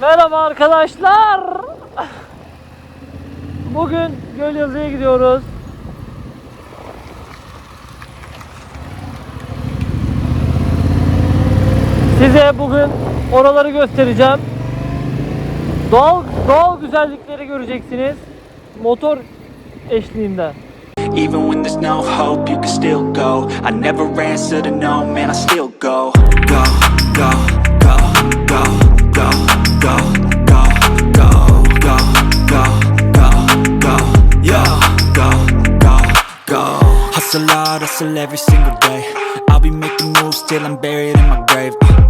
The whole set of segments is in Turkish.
Merhaba arkadaşlar. Bugün Gölyazı'ya gidiyoruz. Size bugün oraları göstereceğim. Doğal doğal güzellikleri göreceksiniz. Motor eşliğinde. Even when there's no hope, you can still go. I never answer to no, man, I still go. Go, go, go, go, go, go, go, go, go, go, go, yo, go, go, go. Hustle hard, hustle every single day. I'll be making moves till I'm buried in my grave. Uh,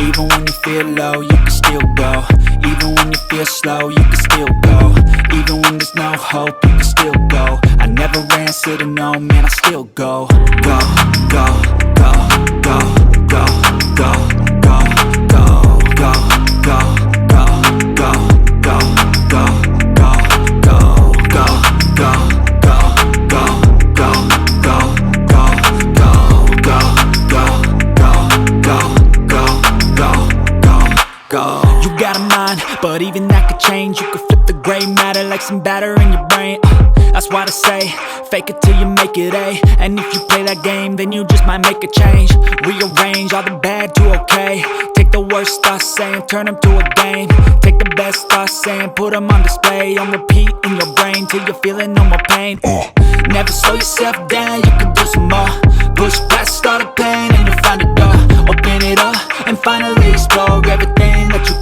even when you feel low, you can still go. Even when you feel slow, you can still go. Even when there's no hope, you can still go. I never ran, to no, man, I still go, go, go, go, go, go, go, but even that could change. You could flip the gray matter like some batter in your brain. Uh, that's why I say, fake it till you make it A. And if you play that game, then you just might make a change. Rearrange all the bad to okay. Take the worst thoughts saying, turn them to a game. Take the best thoughts saying, put them on display. On repeat in your brain till you're feeling no more pain. Uh, never slow yourself down, you can do some more. Push past all the pain and you'll find a door. Open it up and finally explore everything that you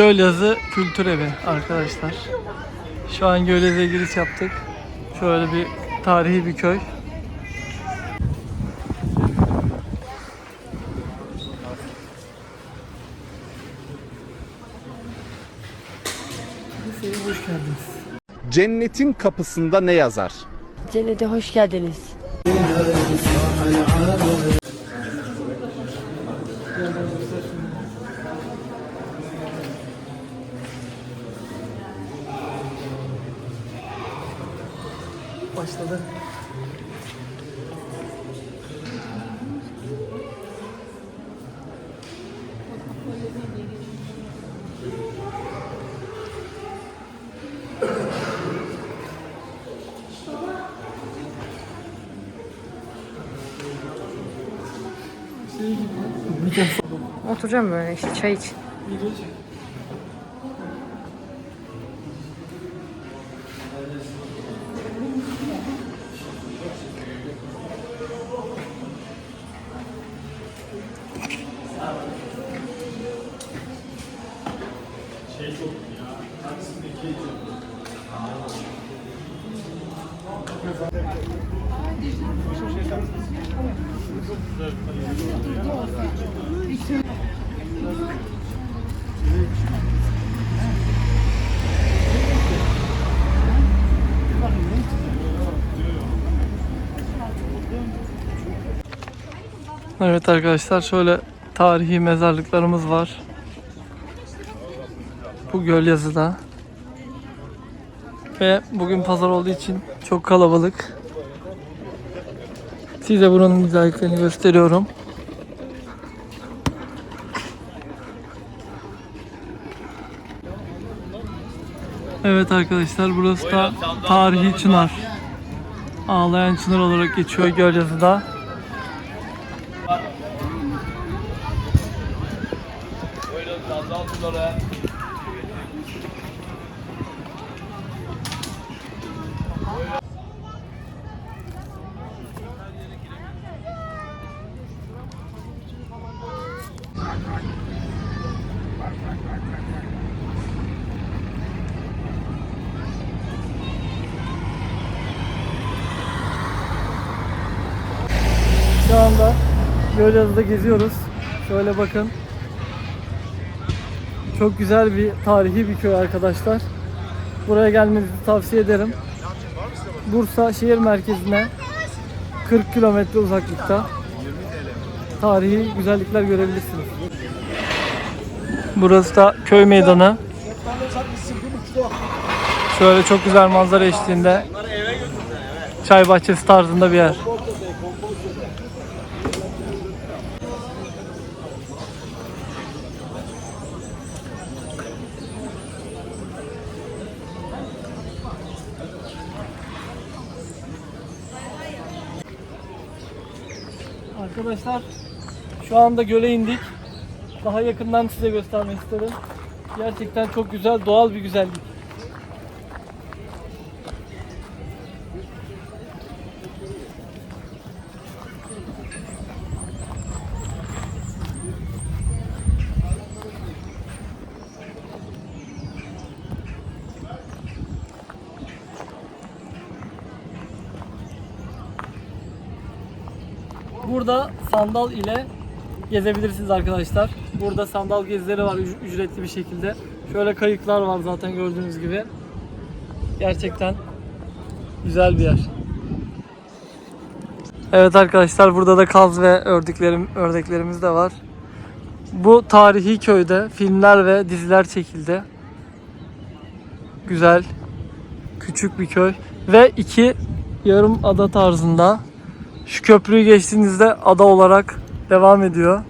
Gölyazı Kültür Evi arkadaşlar. Şu an Gölyazı'ya giriş yaptık. Şöyle bir tarihi bir köy. Hoş geldiniz. Cennetin kapısında ne yazar? Cennete hoş geldiniz. başladı. Oturacağım böyle işte çay iç. Evet arkadaşlar şöyle tarihi mezarlıklarımız var. Bu Gölyazı'da. Ve bugün pazar olduğu için çok kalabalık. Size buranın güzelliklerini gösteriyorum. Evet arkadaşlar burası da tarihi çınar. Ağlayan çınar olarak geçiyor Gölyazı'da. Şu anda Gölyazı'da geziyoruz. Şöyle bakın. Çok güzel bir tarihi bir köy arkadaşlar. Buraya gelmenizi tavsiye ederim. Bursa şehir merkezine 40 kilometre uzaklıkta tarihi güzellikler görebilirsiniz. Burası da köy meydanı. Şöyle çok güzel manzara eşliğinde çay bahçesi tarzında bir yer. Arkadaşlar şu anda göle indik. Daha yakından size göstermek istedim. Gerçekten çok güzel, doğal bir güzellik. Burada sandal ile gezebilirsiniz arkadaşlar. Burada sandal gezileri var üc- ücretli bir şekilde. Şöyle kayıklar var zaten gördüğünüz gibi. Gerçekten güzel bir yer. Evet arkadaşlar burada da kaz ve ördeklerim ördeklerimiz de var. Bu tarihi köyde filmler ve diziler çekildi. Güzel, küçük bir köy ve iki yarım ada tarzında. Şu köprüyü geçtiğinizde ada olarak devam ediyor.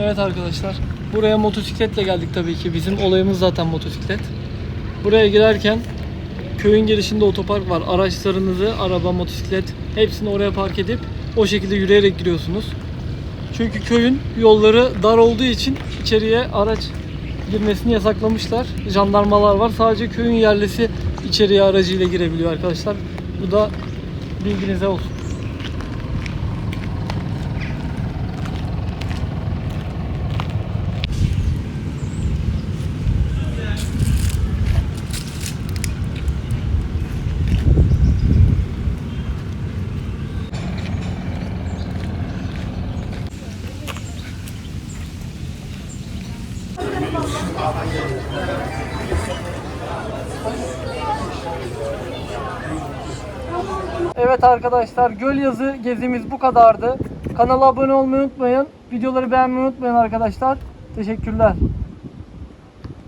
Evet arkadaşlar. Buraya motosikletle geldik tabii ki. Bizim olayımız zaten motosiklet. Buraya girerken köyün girişinde otopark var. Araçlarınızı, araba, motosiklet hepsini oraya park edip o şekilde yürüyerek giriyorsunuz. Çünkü köyün yolları dar olduğu için içeriye araç girmesini yasaklamışlar. Jandarmalar var. Sadece köyün yerlisi içeriye aracıyla girebiliyor arkadaşlar. Bu da bilginize olsun. Evet arkadaşlar Gölyazı gezimiz bu kadardı. Kanala abone olmayı unutmayın. Videoları beğenmeyi unutmayın arkadaşlar. Teşekkürler.